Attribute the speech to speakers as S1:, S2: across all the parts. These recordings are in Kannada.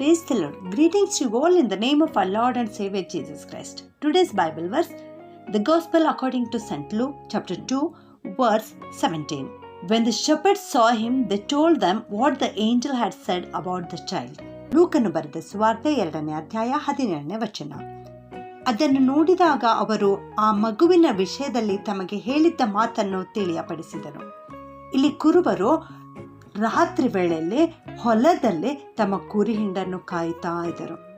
S1: Praise the Lord. Greetings to you all in the name of our Lord and Savior Jesus Christ. Today's Bible verse, the Gospel according to St. Luke, chapter 2, verse 17. When the shepherds saw him, they told them what the angel had said about the child. ಲೂಕನು ಬರೆದ ಸುವಾರ್ತೆ ಎರಡನೇ ಅಧ್ಯಾಯ ಹದಿನೇಳನೇ ವಚನ ಅದನ್ನು ನೋಡಿದಾಗ ಅವರು ಆ ಮಗುವಿನ ವಿಷಯದಲ್ಲಿ ತಮಗೆ ಹೇಳಿದ್ದ ಮಾತನ್ನು ತಿಳಿಯಪಡಿಸಿದರು ಇಲ್ಲಿ ಕುರುಬರು ರಾತ್ರಿ ವೇಳೆಯಲ್ಲಿ ಹೊಲದಲ್ಲಿ ತಮ್ಮ ಕುರಿ ಹಿಂಡನ್ನು ಕಾಯ್ತಾ ಇದ್ದರು.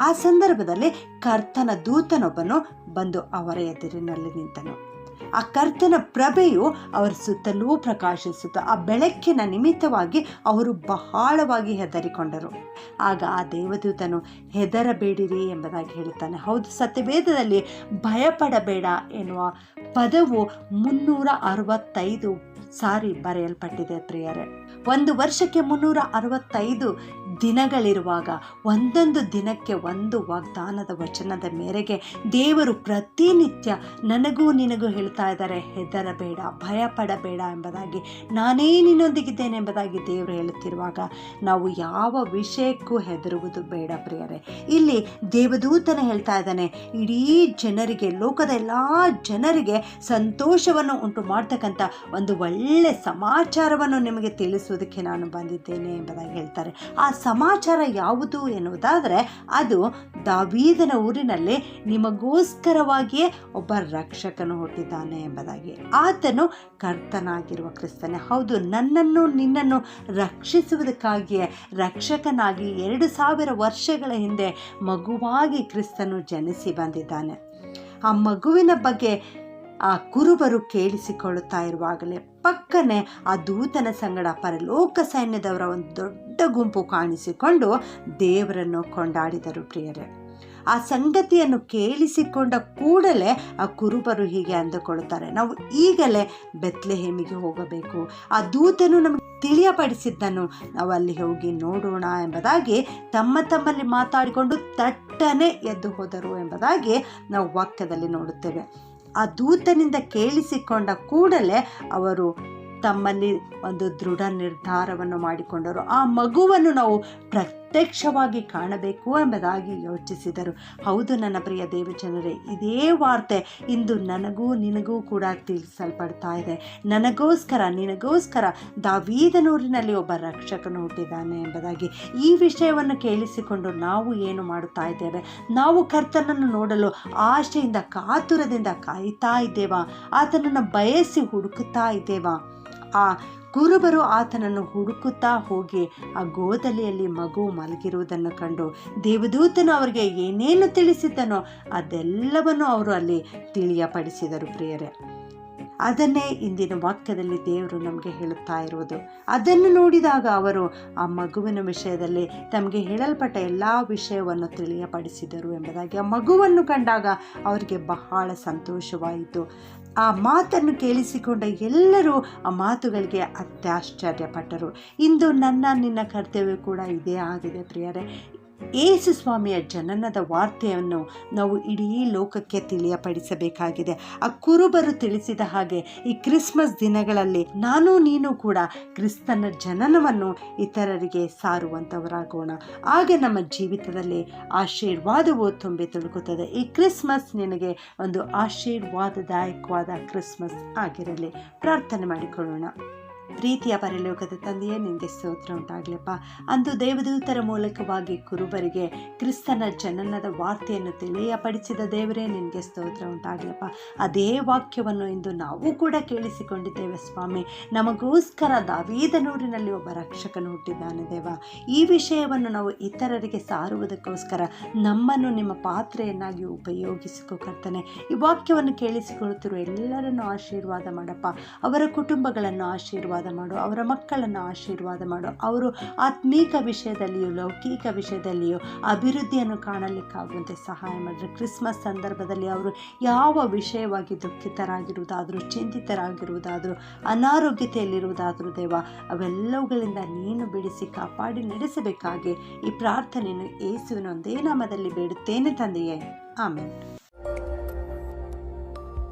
S1: ಆ ಸಂದರ್ಭದಲ್ಲಿ ಕರ್ತನ ದೂತನೊಬ್ಬನು ಬಂದು ಅವರ ಎದುರಿನಲ್ಲಿ ನಿಂತನು. ಆ ಕರ್ತನ ಪ್ರಭೆಯು ಅವರ ಸುತ್ತಲೂ ಪ್ರಕಾಶಿಸುತ್ತ ಆ ಬೆಳಕಿನ ನಿಮಿತ್ತವಾಗಿ ಅವರು ಬಹಳವಾಗಿ ಹೆದರಿಕೊಂಡರು. ಆಗ ಆ ದೇವದೂತನು, ಹೆದರಬೇಡಿರಿ ಎಂಬುದಾಗಿ ಹೇಳುತ್ತಾನೆ. ಹೌದು, ಸತ್ಯವೇದದಲ್ಲಿ ಭಯಪಡಬೇಡ ಎನ್ನುವ ಪದವು ಮುನ್ನೂರ ಅರವತ್ತೈದು ಸಾರಿ ಬರೆಯಲ್ಪಟ್ಟಿದೆ ಪ್ರಿಯರೇ. ಒಂದು ವರ್ಷಕ್ಕೆ ಮುನ್ನೂರ ಅರವತ್ತೈದು ದಿನಗಳಿರುವಾಗ ಒಂದೊಂದು ದಿನಕ್ಕೆ ಒಂದು ವಾಗ್ದಾನದ ವಚನದ ಮೇರೆಗೆ ದೇವರು ಪ್ರತಿನಿತ್ಯ ನನಗೂ ನಿನಗೂ ಹೇಳ್ತಾ ಇದ್ದಾರೆ, ಹೆದರಬೇಡ ಭಯ ಪಡಬೇಡ ಎಂಬುದಾಗಿ ನಾನೇ ನಿನ್ನೊಂದಿಗಿದ್ದೇನೆ ಎಂಬುದಾಗಿ ದೇವರು ಹೇಳುತ್ತಿರುವಾಗ ನಾವು ಯಾವ ವಿಷಯಕ್ಕೂ ಹೆದರುವುದು ಬೇಡ ಪ್ರಿಯರೇ. ಇಲ್ಲಿ ದೇವದೂತನ ಹೇಳ್ತಾ ಇದ್ದಾನೆ, ಇಡೀ ಜನರಿಗೆ, ಲೋಕದ ಎಲ್ಲ ಜನರಿಗೆ ಸಂತೋಷವನ್ನು ಉಂಟು ಮಾಡ್ತಕ್ಕಂಥ ಒಂದು ಒಳ್ಳೆ ಸಮಾಚಾರವನ್ನು ನಿಮಗೆ ತಿಳಿಸುವುದಕ್ಕೆ ನಾನು ಬಂದಿದ್ದೇನೆ ಎಂಬುದಾಗಿ ಹೇಳ್ತಾರೆ. ಆ ಸಮಾಚಾರ ಯಾವುದು ಎನ್ನುವುದಾದರೆ ಅದು ದಾವೀದನ ಊರಿನಲ್ಲಿ ನಿಮಗೋಸ್ಕರವಾಗಿಯೇ ಒಬ್ಬ ರಕ್ಷಕನು ಹುಟ್ಟಿದ್ದಾನೆ ಎಂಬುದಾಗಿ. ಆತನು ಕರ್ತನಾಗಿರುವ ಕ್ರಿಸ್ತನೇ. ಹೌದು, ನನ್ನನ್ನು, ನಿನ್ನನ್ನು ರಕ್ಷಿಸುವುದಕ್ಕಾಗಿಯೇ ರಕ್ಷಕನಾಗಿ ಎರಡು ಸಾವಿರ ವರ್ಷಗಳ ಹಿಂದೆ ಮಗುವಾಗಿ ಕ್ರಿಸ್ತನು ಜನಿಸಿ ಬಂದಿದ್ದಾನೆ. ಆ ಮಗುವಿನ ಬಗ್ಗೆ ಆ ಕುರುಬರು ಕೇಳಿಸಿಕೊಳ್ಳುತ್ತಾ ಇರುವಾಗಲೇ ಪಕ್ಕನೆ ಆ ದೂತನ ಸಂಗಡ ಪರಲೋಕ ಸೈನ್ಯದವರ ಒಂದು ದೊಡ್ಡ ಗುಂಪು ಕಾಣಿಸಿಕೊಂಡು ದೇವರನ್ನು ಕೊಂಡಾಡಿದರು ಪ್ರಿಯರೇ. ಆ ಸಂಗತಿಯನ್ನು ಕೇಳಿಸಿಕೊಂಡ ಕೂಡಲೇ ಆ ಕುರುಬರು ಹೀಗೆ ಅಂದುಕೊಳ್ಳುತ್ತಾರೆ, ನಾವು ಈಗಲೇ ಬೆತ್ಲೆಹೇಮಿಗೆ ಹೋಗಬೇಕು. ಆ ದೂತನು ನಮಗೆ ತಿಳಿಯಪಡಿಸಿದ್ದನ್ನು ನಾವು ಅಲ್ಲಿ ಹೋಗಿ ನೋಡೋಣ ಎಂಬುದಾಗಿ ತಮ್ಮ ತಮ್ಮಲ್ಲಿ ಮಾತಾಡಿಕೊಂಡು ತಟ್ಟನೆ ಎದ್ದು ಹೋದರು ಎಂಬುದಾಗಿ ನಾವು ವಾಕ್ಯದಲ್ಲಿ ನೋಡುತ್ತೇವೆ. ಆ ದೂತನಿಂದ ಕೇಳಿಸಿಕೊಂಡ ಕೂಡಲೇ ಅವರು ತಮ್ಮಲ್ಲಿ ಒಂದು ದೃಢ ನಿರ್ಧಾರವನ್ನು ಮಾಡಿಕೊಂಡರು. ಆ ಮಗುವನ್ನು ನಾವು ಪ್ರತ್ಯಕ್ಷವಾಗಿ ಕಾಣಬೇಕು ಎಂಬುದಾಗಿ ಯೋಚಿಸಿದರು. ಹೌದು ನನ್ನ ಪ್ರಿಯ ದೇವಜನರೇ, ಇದೇ ವಾರ್ತೆ ಇಂದು ನನಗೂ ನಿನಗೂ ಕೂಡ ತಿಳಿಸಲ್ಪಡ್ತಾ ಇದೆ. ನನಗೋಸ್ಕರ, ನಿನಗೋಸ್ಕರ ದಾವೀದನೂರಿನಲ್ಲಿ ಒಬ್ಬ ರಕ್ಷಕನು ಹುಟ್ಟಿದ್ದಾನೆ ಎಂಬುದಾಗಿ ಈ ವಿಷಯವನ್ನು ಕೇಳಿಸಿಕೊಂಡು ನಾವು ಏನು ಮಾಡುತ್ತಾ ಇದ್ದೇವೆ? ನಾವು ಕರ್ತನನ್ನು ನೋಡಲು ಆಶೆಯಿಂದ, ಕಾತುರದಿಂದ ಕಾಯ್ತಾ ಇದ್ದೇವಾ? ಆತನನ್ನು ಬಯಸಿ ಹುಡುಕುತ್ತಾ ಇದ್ದೇವಾ? ಆ ಕುರುಬರು ಆತನನ್ನು ಹುಡುಕುತ್ತಾ ಹೋಗಿ ಆ ಗೋದಲಿಯಲ್ಲಿ ಮಗು ಮಲಗಿರುವುದನ್ನು ಕಂಡು ದೇವದೂತನು ಅವರಿಗೆ ಏನೇನು ತಿಳಿಸಿದ್ದನೋ ಅದೆಲ್ಲವನ್ನು ಅವರು ಅಲ್ಲಿ ತಿಳಿಯಪಡಿಸಿದರು ಪ್ರಿಯರೇ. ಅದನ್ನೇ ಇಂದಿನ ವಾಕ್ಯದಲ್ಲಿ ದೇವರು ನಮಗೆ ಹೇಳುತ್ತಾ ಇರುವುದು. ಅದನ್ನು ನೋಡಿದಾಗ ಅವರು ಆ ಮಗುವಿನ ವಿಷಯದಲ್ಲಿ ತಮಗೆ ಹೇಳಲ್ಪಟ್ಟ ಎಲ್ಲ ವಿಷಯವನ್ನು ತಿಳಿಯಪಡಿಸಿದರು ಎಂಬುದಾಗಿ ಆ ಮಗುವನ್ನು ಕಂಡಾಗ ಅವರಿಗೆ ಬಹಳ ಸಂತೋಷವಾಯಿತು. ಆ ಮಾತನ್ನು ಕೇಳಿಸಿಕೊಂಡ ಎಲ್ಲರೂ ಆ ಮಾತುಗಳಿಗೆ ಅತ್ಯಾಶ್ಚರ್ಯಪಟ್ಟರು. ಇಂದು ನನ್ನ ನಿನ್ನ ಕರ್ತವ್ಯ ಕೂಡ ಇದೇ ಆಗಿದೆ ಪ್ರಿಯರೇ. ಏಸು ಸ್ವಾಮಿಯ ಜನನದ ವಾರ್ತೆಯನ್ನು ನಾವು ಇಡೀ ಲೋಕಕ್ಕೆ ತಿಳಿಯಪಡಿಸಬೇಕಾಗಿದೆ. ಆ ಕುರುಬರು ತಿಳಿಸಿದ ಹಾಗೆ ಈ ಕ್ರಿಸ್ಮಸ್ ದಿನಗಳಲ್ಲಿ ನಾನು ನೀನು ಕೂಡ ಕ್ರಿಸ್ತನ ಜನನವನ್ನು ಇತರರಿಗೆ ಸಾರುವಂಥವರಾಗೋಣ. ಆಗ ನಮ್ಮ ಜೀವಿತದಲ್ಲಿ ಆಶೀರ್ವಾದವು ತುಂಬಿ ತುಳುಕುತ್ತದೆ. ಈ ಕ್ರಿಸ್ಮಸ್ ನಿನಗೆ ಒಂದು ಆಶೀರ್ವಾದದಾಯಕವಾದ ಕ್ರಿಸ್ಮಸ್ ಆಗಿರಲಿ. ಪ್ರಾರ್ಥನೆ ಮಾಡಿಕೊಳ್ಳೋಣ. ಪ್ರೀತಿಯ ಪರಲೋಕದ ತಂದೆಯೇ ನಿನಗೆ ಸ್ತೋತ್ರ ಉಂಟಾಗಲಿಪ್ಪ. ಅಂದು ದೇವದೂತರ ಮೂಲಕವಾಗಿ ಕುರುಬರಿಗೆ ಕ್ರಿಸ್ತನ ಜನನದ ವಾರ್ತೆಯನ್ನು ತಿಳಿಯಪಡಿಸಿದ ದೇವರೇ ನಿನಗೆ ಸ್ತೋತ್ರ ಉಂಟಾಗಲಿಪ್ಪ. ಅದೇ ವಾಕ್ಯವನ್ನು ಇಂದು ನಾವು ಕೂಡ ಕೇಳಿಸಿಕೊಂಡಿದ್ದೇವೆ ಸ್ವಾಮಿ. ನಮಗೋಸ್ಕರ ದಾವೀದನೂರಿನಲ್ಲಿ ಒಬ್ಬ ರಕ್ಷಕನು ಹುಟ್ಟಿದ್ದಾನೆ ದೇವ. ಈ ವಿಷಯವನ್ನು ನಾವು ಇತರರಿಗೆ ಸಾರುವುದಕ್ಕೋಸ್ಕರ ನಮ್ಮನ್ನು ನಿಮ್ಮ ಪಾತ್ರೆಯನ್ನಾಗಿ ಉಪಯೋಗಿಸಿಕೊ ಕರ್ತನೆ. ಈ ವಾಕ್ಯವನ್ನು ಕೇಳಿಸಿಕೊಳ್ಳುತ್ತಿರುವ ಎಲ್ಲರನ್ನು ಆಶೀರ್ವಾದ ಮಾಡಪ್ಪ. ಅವರ ಕುಟುಂಬಗಳನ್ನು ಆಶೀರ್ವಾದ ಮಾಡು, ಅವರ ಮಕ್ಕಳನ್ನು ಆಶೀರ್ವಾದ ಮಾಡು. ಅವರು ಆತ್ಮೀಕ ವಿಷಯದಲ್ಲಿಯೂ, ಲೌಕಿಕ ವಿಷಯದಲ್ಲಿಯೂ ಅಭಿವೃದ್ಧಿಯನ್ನು ಕಾಣಲಿಕ್ಕಾಗುವಂತೆ ಸಹಾಯ ಮಾಡಿರಿ ಕ್ರಿಸ್ಮಸ್ ಸಂದರ್ಭದಲ್ಲಿ ಅವರು ಯಾವ ವಿಷಯವಾಗಿ ದುಃಖಿತರಾಗಿರುವುದಾದರೂ, ಚಿಂತಿತರಾಗಿರುವುದಾದರೂ, ಅನಾರೋಗ್ಯತೆಯಲ್ಲಿರುವುದಾದರೂ, ದೇವ, ಅವೆಲ್ಲವುಗಳಿಂದ ನೀನು ಬಿಡಿಸಿ ಕಾಪಾಡಿ ನಡೆಸಬೇಕಾಗಿ ಈ ಪ್ರಾರ್ಥನೆಯನ್ನು ಯೇಸುವಿನ ಒಂದೇ ನಾಮದಲ್ಲಿ ಬೇಡುತ್ತೇನೆ ತಂದೆಯೇ. ಆಮೇಲೆ